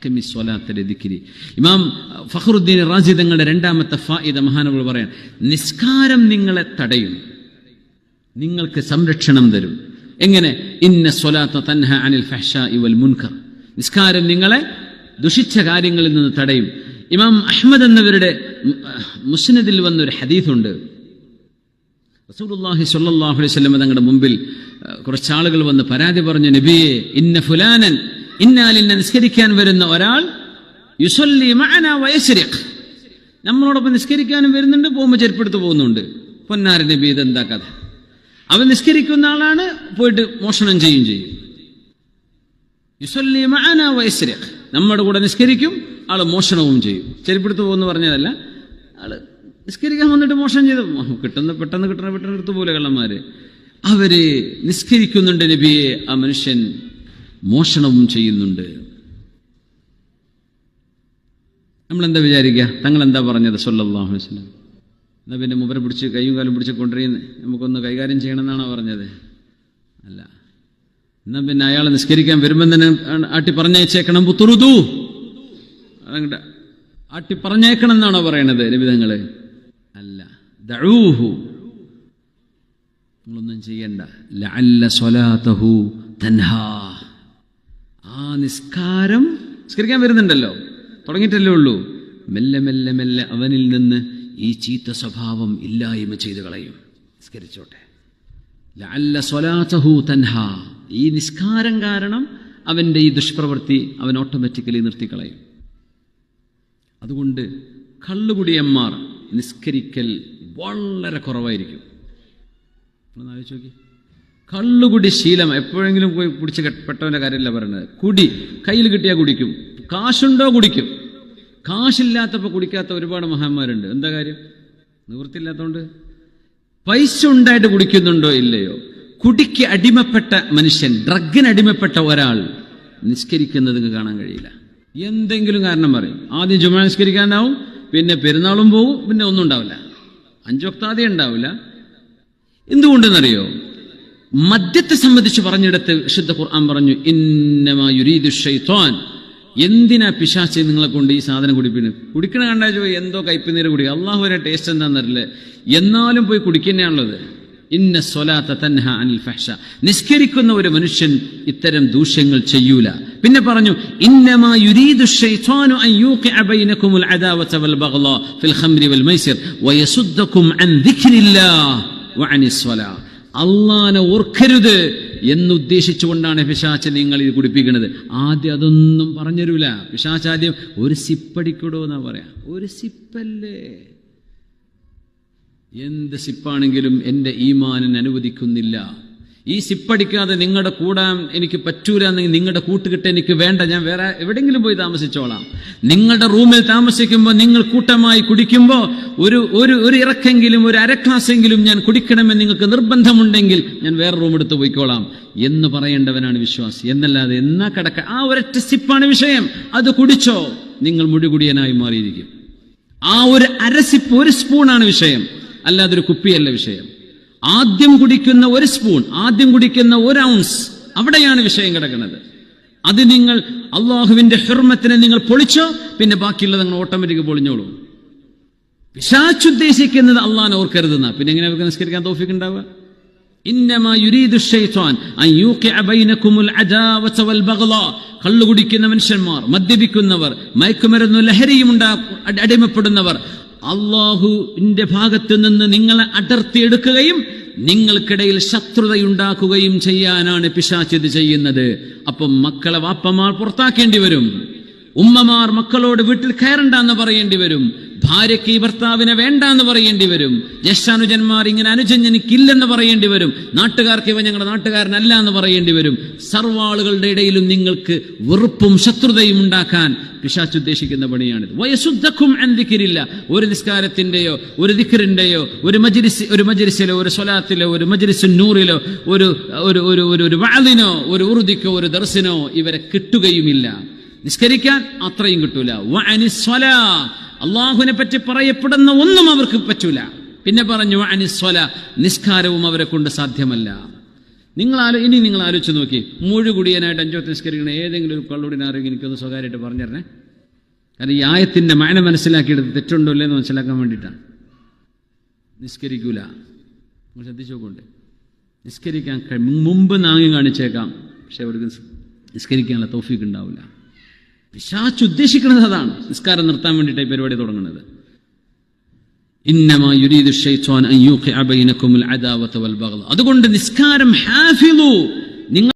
അക്കിമി സ്വലാത്തലെ ദിക്കിരി. ഇമാം ഫഖറുദ്ദീൻ റാജി തങ്ങളുടെ രണ്ടാമത്തെ ഫായിദ മഹാനവൾ പറയാൻ നിസ്കാരം നിങ്ങളെ തടയും. നിങ്ങൾക്ക് സംരക്ഷണം തരും. എങ്ങനെ? ഇന്ന സ്വലാത്ത തൻഹ അനിൽ ഫഹ്ഷ ഇവൽ മുൻഖർ നിസ്കാരം നിങ്ങളെ ദുഷിച്ച കാര്യങ്ങളിൽ നിന്ന് തടയും. ഇമാം അഹ്മദ് എന്നവരുടെ മുസ്നദിൽ വന്നൊരു ഹദീഫുണ്ട് റസൂലുള്ളാഹി സ്വല്ലല്ലാഹു അലൈഹി വസല്ലം തങ്ങളുടെ മുമ്പിൽ കുറച്ചാളുകൾ വന്ന് പരാതി പറഞ്ഞു നബിയെ ഇന്ന ഫുലാനൻ ഇന്നാലിന്നെ നിസ്കരിക്കാൻ വരുന്ന ഒരാൾ യുസല്ലി മഅന വയസ്രിഖ്. നമ്മളോടൊപ്പം നിസ്കരിക്കാനും വരുന്നുണ്ട് പോകുമ്പോൾ ചെരുപ്പെടുത്ത് പോകുന്നുണ്ട്. പൊന്നാര നബി എന്താ കഥ? അവൻ നിസ്കരിക്കുന്ന ആളാണ് പോയിട്ട് മോഷണം ചെയ്യും ചെയ്യും. യുസല്ലി മഅന വയസ്രിഖ്. നമ്മുടെ കൂടെ നിസ്കരിക്കും ആൾ മോഷണവും ചെയ്യും. ചെരുപ്പെടുത്ത് പോകുന്നു പറഞ്ഞതല്ല ആൾ നിസ്കരിക്കാൻ വന്നിട്ട് മോഷണം ചെയ്തു. കിട്ടുന്ന പെട്ടെന്ന് കിട്ടുന്ന പെട്ടെന്ന് എടുത്തു പോലെ കള്ളന്മാര്? അവർ നിസ്കരിക്കുന്നുണ്ട് നബിയെ ആ മനുഷ്യൻ മോഷണവും ചെയ്യുന്നുണ്ട്. നമ്മളെന്താ വിചാരിക്കുക തങ്ങൾ എന്താ പറഞ്ഞത്? സൊല്ലാഹു വസ്ലം വസല്ലം. എന്നാ പിന്നെ മുമ്പരെ പിടിച്ച് കൈയും കാലും പിടിച്ച് കൊണ്ടുവരുന്ന നമുക്കൊന്ന് കൈകാര്യം ചെയ്യണമെന്നാണോ പറഞ്ഞത്? അല്ല. എന്നാ പിന്നെ അയാൾ നിസ്കരിക്കാൻ വരുമ്പം തന്നെ ആട്ടി പറഞ്ഞയച്ചേക്കണം. പുത്തുറുതു ആട്ടി പറഞ്ഞേക്കണം എന്നാണോ പറയണത് നിബിധങ്ങൾ അല്ല. ദഊഹു. നിങ്ങളൊന്നും ചെയ്യണ്ട. ലഅല്ല സ്വലാത്തഹു തൻഹാ. നിസ്കാരം നിസ്കരിക്കാൻ വരുന്നുണ്ടല്ലോ. തുടങ്ങിയിട്ടല്ലേ ഉള്ളൂ. മെല്ലെ മെല്ലെ മെല്ലെ അവനിൽ നിന്ന് ഈ ചീത്ത സ്വഭാവം ഇല്ലായ്മ ചെയ്തു കളയും. നിസ്കരിച്ചോട്ടെ. ലഅല്ല സ്വലാത്തഹു തൻഹ. ഈ നിസ്കാരം കാരണം അവന്റെ ഈ ദുഷ്പ്രവൃത്തി അവൻ ഓട്ടോമാറ്റിക്കലി നിർത്തിക്കളയും അതുകൊണ്ട് കള്ളുകുടിയന്മാർ നിസ്കരിക്കൽ വളരെ കുറവായിരിക്കും. ഒന്ന് ആലോചിച്ച് നോക്കി. കള്ളുകുടി ശീലം എപ്പോഴെങ്കിലും പോയി കുടിച്ച് പെട്ടവന്റെ കാര്യമല്ല പറയുന്നത്. കുടി കയ്യിൽ കിട്ടിയാൽ കുടിക്കും. കാശുണ്ടോ കുടിക്കും. കാശില്ലാത്തപ്പോൾ കുടിക്കാത്ത ഒരുപാട് മഹാന്മാരുണ്ട്. എന്താ കാര്യം? നിവൃത്തിയില്ലാത്തതുകൊണ്ട് പൈസ ഉണ്ടായിട്ട് കുടിക്കുന്നുണ്ടോ ഇല്ലയോ? കുടിക്ക് അടിമപ്പെട്ട മനുഷ്യൻ ഡ്രഗിന് അടിമപ്പെട്ട ഒരാൾ നിസ്കരിക്കുന്നത് കാണാൻ കഴിയില്ല. എന്തെങ്കിലും കാരണം പറയും. ആദ്യം ജുമ നിസ്കരിക്കാനാവും പിന്നെ പെരുന്നാളും പോകും പിന്നെ ഒന്നും ഉണ്ടാവില്ല. അഞ്ചൊക്താതെ ഉണ്ടാവില്ല. എന്തുകൊണ്ടെന്നറിയോ? മദ്യത്തെ സംബന്ധിച്ച് പറഞ്ഞിടത്ത് വിശുദ്ധ ഖുർആൻ പറഞ്ഞു ഇന്നമാ യുരീദു ഷൈത്വാൻ എന്തിനാ പിശാച്ച് നിങ്ങളെ കൊണ്ട് ഈ സാധനം കുടിപ്പിന് കുടിക്കണ കണ്ടാ ചോദിക്കും എന്തോ കയ്പനീര് കുടിക്കുക അള്ളാഹു വരെ ടേസ്റ്റ് എന്താണെന്നറിയില്ല എന്നാലും പോയി കുടിക്കുന്നതാണുള്ളത്. ഇന്ന സ്വലാത്ത തൻഹ അനിൽ ഫഹ്ഷ. നിസ്കരിക്കുന്ന ഒരു മനുഷ്യൻ ഇത്തരം ദൂഷ്യങ്ങൾ ചെയ്യൂല. പിന്നെ പറഞ്ഞു ഇന്നമാ അള്ളാനെ ഓർക്കരുത് എന്നുദ്ദേശിച്ചുകൊണ്ടാണ് പിശാച്ച നിങ്ങൾ ഇത് കുടിപ്പിക്കുന്നത്. ആദ്യം അതൊന്നും പറഞ്ഞുതരൂല. പിശാച്ചാദ്യം ഒരു സിപ്പടിക്കടോ എന്നാ പറയാ. ഒരു സിപ്പല്ലേ? എന്ത് സിപ്പാണെങ്കിലും എന്റെ ഈമാനൻ അനുവദിക്കുന്നില്ല. ഈ സിപ്പടിക്കാതെ നിങ്ങളുടെ കൂടാൻ എനിക്ക് പറ്റൂല എന്നെങ്കിൽ നിങ്ങളുടെ കൂട്ടുകെട്ട് എനിക്ക് വേണ്ട. ഞാൻ വേറെ എവിടെയെങ്കിലും പോയി താമസിച്ചോളാം. നിങ്ങളുടെ റൂമിൽ താമസിക്കുമ്പോൾ നിങ്ങൾ കൂട്ടമായി കുടിക്കുമ്പോൾ ഒരു ഒരു ഒരു ഇറക്കെങ്കിലും ഒരു അര ഗ്ലാസ്സെങ്കിലും ഞാൻ കുടിക്കണമെന്ന് നിങ്ങൾക്ക് നിർബന്ധമുണ്ടെങ്കിൽ ഞാൻ വേറെ റൂം എടുത്ത് പോയിക്കോളാം. എന്ന് പറയേണ്ടവനാണ് വിശ്വാസി. എന്നല്ലാതെ എന്നാ കിടക്ക? ആ ഒരൊറ്റ സിപ്പാണ് വിഷയം. അത് കുടിച്ചോ നിങ്ങൾ മുടികുടിയനായി മാറിയിരിക്കും. ആ ഒരു അരസിപ്പ് ഒരു സ്പൂണാണ് വിഷയം. അല്ലാതെ ഒരു കുപ്പിയല്ല വിഷയം. ആദ്യം കുടിക്കുന്ന ഒരു സ്പൂൺ ആദ്യം കുടിക്കുന്ന ഒരു ഔൺസ്. അവിടെയാണ് വിഷയം കിടക്കുന്നത്. അത് നിങ്ങൾ അള്ളാഹുവിന്റെ ഹെർമത്തിനെ നിങ്ങൾ പൊളിച്ചോ പിന്നെ ബാക്കിയുള്ളത് നിങ്ങൾ ഓട്ടോമാറ്റിക് പൊളിഞ്ഞോളൂ. വിശാച്ചുദ്ദേശിക്കുന്നത് അള്ളഹാൻ ഓർക്കരുതെന്ന. പിന്നെ എങ്ങനെ അവർക്ക് നിസ്കരിക്കാൻ തോഫിക്ക് ഉണ്ടാവുക? കള്ളുകുടിക്കുന്ന മനുഷ്യന്മാർ മദ്യപിക്കുന്നവർ മയക്കുമരുന്ന് ലഹരിയും അടിമപ്പെടുന്നവർ അള്ളാഹുവിന്റെ ഭാഗത്ത് നിന്ന് നിങ്ങളെ അടർത്തിയെടുക്കുകയും നിങ്ങൾക്കിടയിൽ ശത്രുതയുണ്ടാക്കുകയും ചെയ്യാനാണ് പിശാച്ച് ഇത് ചെയ്യുന്നത്. അപ്പം മക്കളെ വാപ്പമാർ പുറത്താക്കേണ്ടി വരും. ഉമ്മമാർ മക്കളോട് വീട്ടിൽ കയറണ്ടെന്ന് പറയേണ്ടി വരും. ഭാര്യയ്ക്ക് ഈ ഭർത്താവിനെ വേണ്ട എന്ന് പറയേണ്ടി വരും. ജ്യേഷ്ഠാനുജന്മാർ ഇങ്ങനെ അനുജൻ എനിക്കില്ലെന്ന് പറയേണ്ടി വരും. നാട്ടുകാർക്ക് ഇവ ഞങ്ങളുടെ നാട്ടുകാരനല്ല എന്ന് പറയേണ്ടി വരും. സർവാളുകളുടെ ഇടയിലും നിങ്ങൾക്ക് വെറുപ്പും ശത്രുതയും ഉണ്ടാക്കാൻ പിശാച്ച് ഉദ്ദേശിക്കുന്ന പണിയാണിത്. വയസ്സുദ്ധക്കും എന്തിക്കിരില്ല ഒരു നിസ്കാരത്തിന്റെയോ ഒരു ദിക്കറിന്റെയോ ഒരു മജിരിസ് ഒരു മജിരിസിലോ ഒരു സ്വലാത്തിലോ ഒരു മജിരിസ് നൂറിലോ ഒരു ഒരു ഒരു ഒരു ഒരു വാലിനോ ഒരു ഉറുദിക്കോ ഒരു ദർശനോ ഇവരെ കിട്ടുകയുമില്ല. നിസ്കരിക്കാൻ അത്രയും കിട്ടൂല. വഅനിസ്വല അള്ളാഹുവിനെ പറ്റി പറയപ്പെടുന്ന ഒന്നും അവർക്ക് പറ്റൂല. പിന്നെ പറഞ്ഞു അനിസ്വല നിസ്കാരവും അവരെ കൊണ്ട് സാധ്യമല്ല. നിങ്ങൾ ആലോ ഇനി നിങ്ങൾ ആലോചിച്ച് നോക്കി മുഴുകുടിയനായിട്ട് അഞ്ചോ നിസ്കരിക്കണ ഏതെങ്കിലും ഒരു കള്ളുടിനെ അറിയുമെങ്കിൽ എനിക്കൊന്ന് സ്വകാര്യമായിട്ട് പറഞ്ഞു തരണേ കാരണം ഈ ആയത്തിന്റെ മഴ മനസ്സിലാക്കിയെടുത്ത് തെറ്റുണ്ടോ ഇല്ലെന്ന് മനസ്സിലാക്കാൻ വേണ്ടിയിട്ടാണ്. നിസ്കരിക്കൂല. നിങ്ങൾ ശ്രദ്ധിച്ചു നോക്കണ്ടേ നിസ്കരിക്കാൻ മുമ്പ് നാങ്ങി കാണിച്ചേക്കാം. പക്ഷെ അവർക്ക് നിസ്- നിസ്കരിക്കാനുള്ള തോഫിക്ക് ഉണ്ടാവില്ല. പിശാച്ച് ഉദ്ദേശിക്കുന്നത് അതാണ്. നിസ്കാരം നിർത്താൻ വേണ്ടിയിട്ട് പരിപാടി തുടങ്ങുന്നത്. അതുകൊണ്ട് നിസ്കാരം ഹാഫിലു നിങ്ങൾ